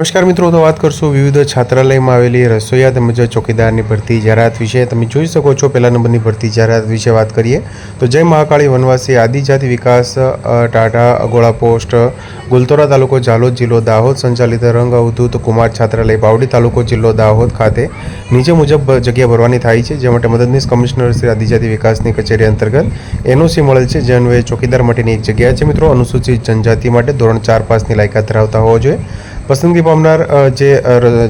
નમસ્કાર મિત્રો, તો વાત કરશું વિવિધ છાત્રાલયમાં આવેલી રસોઈયા તેમજ ચોકીદારની ભરતી જાહેરાત વિશે. તમે જોઈ શકો છો, પહેલા નંબરની ભરતી જાહેરાત વિશે વાત કરીએ. તો જય મહાકાળી વનવાસી, આદિજાતિ વિકાસ ટાટા, અગોળા પોસ્ટ, ગુલતોરા તાલુકો જાલોદ જિલ્લો દાહોદ, સંચાલિત રંગ અવધૂત કુમાર છાત્રાલય, બાવડી તાલુકો જિલ્લો દાહોદ ખાતે. નીચે મુજબ જગ્યા ભરવાની થાય છે જે માટે મદદનીશ કમિશનર શ્રી આદિજાતિ વિકાસની કચેરી અંતર્ગત એનઓસી મળેલ છે જે અન્વયે ચોકીદાર માટેની એક જગ્યા છે મિત્રો. અનુસૂચિત જનજાતિ માટે ધોરણ ચાર પાસની લાયકાત ધરાવતા હોવો જોઈએ. પસંદગી પામનાર જે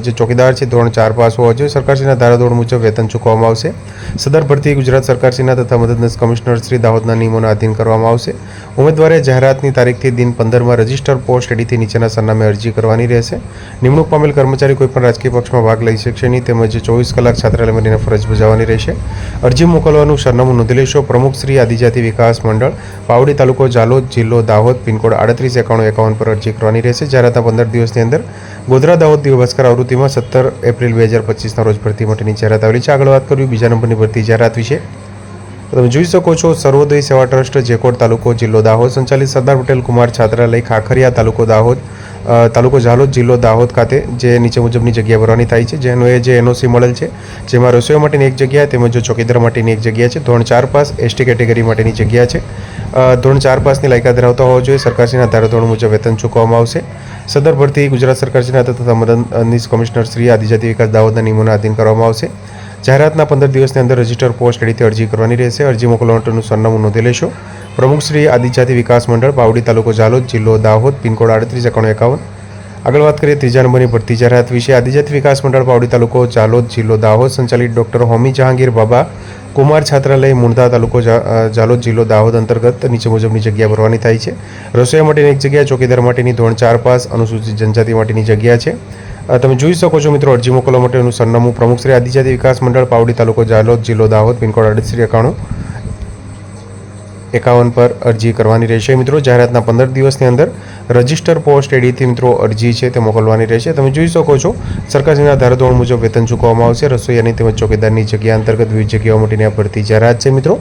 જે ચોકીદાર છે, ધોરણ ચાર પાસ હોવા જોઈએ. સરકારશ્રીના ધારાધોરણ મુજબ વેતન ચૂકવવામાં આવશે. સદર ભરતી ગુજરાત સરકારશ્રીના તથા મદદનીશ કમિશનર શ્રી દાહોદના નિયમોના અધીન કરવામાં આવશે. ઉમેદવારે જાહેરાતની તારીખથી દિન પંદરમાં રજિસ્ટર પોસ્ટ એડીથી નીચેના સરનામે અરજી કરવાની રહેશે. નિમણૂક પામેલ કર્મચારી કોઈપણ રાજકીય પક્ષમાં ભાગ લઈ શકશે નહીં, તેમજ ચોવીસ કલાક છાત્રાલય મળીને ફરજ બજાવવાની રહેશે. અરજી મોકલવાનું સરનામું નોંધી લેશો. પ્રમુખ શ્રી આદિજાતિ વિકાસ મંડળ, પાવડી તાલુકો જાલોદ જિલ્લો, દાહોદ, પિનકોડ આડત્રીસ એકાણું એકાવન પર અરજી કરવાની રહેશે. જાહેરાતના પંદર દિવસની અંદર ગોધરા દાહોદ દિવસકર આવૃત્તિમાં સત્તર એપ્રિલ બે હજાર પચીસના રોજ ભરતી માટેની જાહેરાત આવેલી છે. આગળ વાત કરવી બીજા નંબરની ભરતી જાહેરાત વિશે. તમે જોઈ શકો છો, સર્વોદય સેવા ટ્રસ્ટ જેકોટ તાલુકો જિલ્લો દાહોદ, સંચાલિત સરદાર પટેલ કુમાર છાત્રાલય ખાખરિયા તાલુકો દાહોદ તાલુકો ઝાલોદ જિલ્લો દાહોદ ખાતે જે નીચે મુજબની જગ્યા ભરવાની થાય છે. જેનો એ જે એનઓસી મળેલ છે, જેમાં રસોઈ માટેની એક જગ્યા, તેમજ ચોકીદાર માટેની એક જગ્યા છે. ધોરણ ચાર પાસ એસટી કેટેગરી માટેની જગ્યા છે. ધોરણ ચાર પાસની લાયકાત ધરાવતા હોવા જોઈએ. સરકારશ્રીના ધારાધોરણ મુજબ વેતન ચૂકવવામાં આવશે. સદર ભરતી ગુજરાત સરકારશ્રીના તથા મદદનીશ કમિશનર શ્રી આદિજાતિ વિકાસ દાહોદના નિયમોના અધીન કરવામાં આવશે. જાહેરાતના પંદર દિવસની અંદર રજિસ્ટર પોસ્ટ રીતે અરજી કરવાની રહેશે. અરજી મોકલવા માટેનું સરનામું નોંધી લેશો. પ્રમુખશ્રી આદિજાતિ વિકાસ મંડળ, પાવડી તાલુકો જાલોદ જિલ્લો દાહોદ, પિનકોડ આડત્રીસ, એકાણું, એકાવન. આગળ વાત કરીએ ત્રીજા નંબરની ભરતી જાહેરાત વિશે. આદિજાતિ વિકાસ મંડળ, પાવડી તાલુકો જાલોદ જિલ્લો દાહોદ, સંચાલિત ડોક્ટર હોમી જહાંગીર બાબા, કુમાર છાત્રાલય મુંદા તાલુકો જાલોદ જિલ્લો દાહોદ અંતર્ગત નીચે મુજબની જગ્યા ભરવાની થાય છે. રસોઈયા માટેની એક જગ્યા, ચોકીદાર માટેની ધોરણ ચાર પાસ, અનુસૂચિત જનજાતિ માટેની જગ્યા છે. તમે જોઈ શકો છો મિત્રો અરજી મોકલવા માટેનું સરનામું. પ્રમુખ શ્રી આદિજાતિ વિકાસ મંડળ, પાવડી તાલુકો જાલોદ જિલ્લો, દાહોદ, પિનકોડ અડત્રીસ એકાણું. એકાવન પર અરજી કરવાની રહેશે. મિત્રો, જાહેરાતના પંદર દિવસની અંદર રજિસ્ટર પોસ્ટ એડીથી મિત્રો અરજી છે તે મોકલવાની રહેશે. તમે જોઈ શકો છો, સરકારશ્રીના ધારાધોરણ મુજબ વેતન ચૂકવવામાં આવશે. રસોઈયાની તેમજ ચોકીદારની જગ્યા અંતર્ગત વિવિધ જગ્યાઓ માટેની આ ભરતી જાહેરાત છે મિત્રો.